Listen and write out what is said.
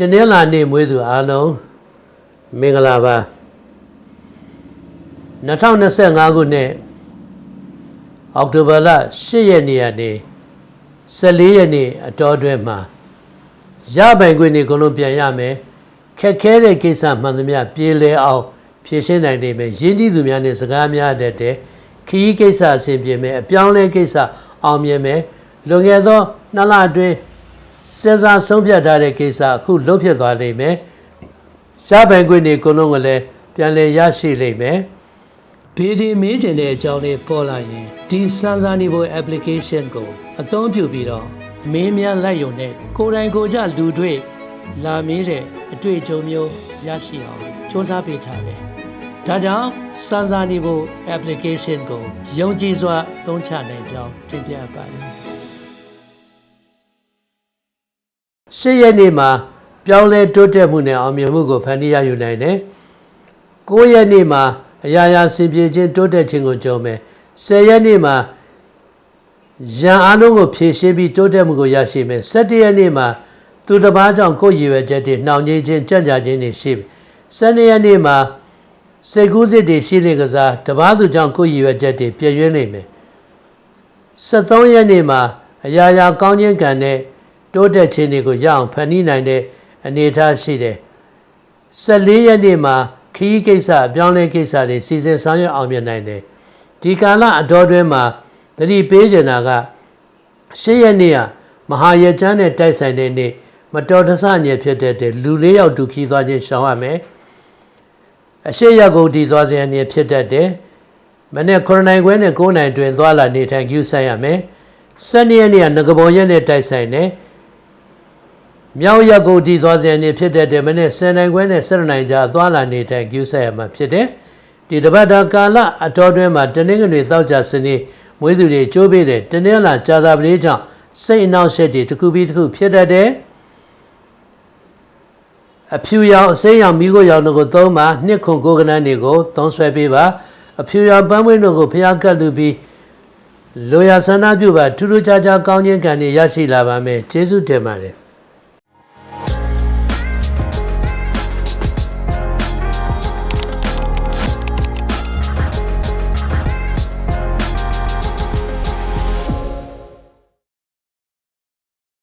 တနင်္လာနေ့မွေးသူအားလုံးမင်္ဂလာပါ2025ခုနှစ်အောက်တိုဘာလ10ရက်နေ့ကနေ14ရက်နေ့အတော်အတွင်းမှာရပိုင်ခွင့်တွေကိုလုံးပြန်ရမယ်ခက်ခဲတဲ့ကိစ္စမှန်သမျှပြေလည်အောင်ဖြေရှင်းနိုင်နေမယ်ရင်းနှီးသူများနဲ့စကားများတတ်တဲ့ခရီးကိစ္စအဆင်ပြေမယ်အပြောင်းလဲကိစ္စအောင်မြင်မယ်လွန်ခဲ့သောနှစ်လအတွင်း စေစားဆုံးဖြတ်ထားတဲ့ကိစ္စအခုလုံးဖြစ်သွားလိမ့်မယ်ရပိုင်ခွင့်တွေကိုလုံးကလည်းပြန်လည်ရရှိလိမ့်မယ်ဗီဒီမေးချင်တဲ့အကြောင်းလေးပေါ်လာရင်ဒီစမ်းစာနေဖို့ application ကို အသုံးပြုပြီးတော့မင်းများလိုက်ရုံနဲ့ကိုယ်တိုင်ကိုယ်ကြလူတွေ့လာမေးတဲ့အတွေ့အကြုံမျိုးရရှိအောင်စ조사ပေးထားတယ်။ဒါကြောင့်စမ်းစာနေဖို့ application ကိုယုံကြည်စွာသုံးချနိုင်ကြောင်းတင်ပြပါတယ်။ ရှစ်ရက်နေ့မှာ ပြောင်းလဲတိုးတက်မှုနဲ့အောင်မြင်မှုကိုဖန်တီးရယူနိုင်တယ်။9ရက်နေ့မှာအရာရာစင်ပြေခြင်းတိုးတက်ခြင်းကိုကြုံမယ်10ရက်နေ့မှာရန်အားလုံးကိုဖြည့်ရှင်းပြီးတိုးတက်မှုကိုရရှိမယ်17ရက်နေ့မှာသူတစ်ပါးကြောင့်ကိုယ်ရည်ရွယ်ချက်တွေနှောင့်နှေးခြင်းကြံ့ကြာခြင်းတွေရှိမယ်12ရက်နေ့မှာစိတ်ကူးစစ်တွေရှိနေကစားတစ်ပါးသူကြောင့်ကိုယ်ရည်ရွယ်ချက်တွေပြည့်ရွှင်းနေမယ်73ရက်နေ့မှာအရာရာကောင်းခြင်းကံနဲ့ တိုးတက်ခြင်းတွေကိုရအောင်ဖန်တီးနိုင်တဲ့အနေအထားရှိတယ်14ရက်နေ့မှာခီးကိစ္စအပြောင်းလဲကိစ္စတွေစီစဉ်ဆောင်ရွက်အောင်မြင်နိုင်တယ်ဒီကာလအတော်တွင်းမှာတတိပေးကျင်တာကရှေ့ရက်နေ့ကမဟာရကျမ်းနဲ့တိုက်ဆိုင်တဲ့နေ့မတော်တဆညစ်ဖြစ်တဲ့လူလေးယောက်ဒုက္ခိသွားခြင်းရှောင်ရမယ်အရှိရကုတ်တီသွားခြင်းအနေဖြစ်တတ်တယ်မနေ့9နိုင်ခွဲနဲ့9နိုင်တွင်သွားလာနေထိုင်ကျူးဆိုင်ရမယ်12ရက်နေ့ကငကပုံရက်နဲ့တိုက်ဆိုင်တယ် မြောက်ရက်ကိုဒီသွားစဉ်နေဖြစ်တဲ့တည်းမနေ့10နိုင်ခွဲနဲ့7နိုင်ကြာသွားလာနေထိုင်ကျူးဆက်ရမှာဖြစ်တယ်ဒီတပတ်တာကာလအတော်တွင်းမှာတနင်္ဂနွေသောကြာစနေမွေးသူတွေကြိုးပေးတယ်တနင်္လာကြာသာပတေးကြောင့်စိတ်အနှောက်အယှက်တွေတစ်ခုပြီးတစ်ခုဖြစ်တတ်တယ်အဖြူရောင်အစိမ်းရောင်မိခိုးရောင်တို့ကိုသုံးပါနှစ်ခွန်ကိုကနန်းတွေကိုသုံးဆွဲပေးပါအဖြူရောင်ပန်းမွေးတို့ကိုဖျားကတ်လူပြီးလိုရာဆန္ဒပြုပါထူးထူးခြားခြားကောင်းခြင်းကံတွေရရှိလာပါမယ်ကျေးဇူးတင်ပါတယ်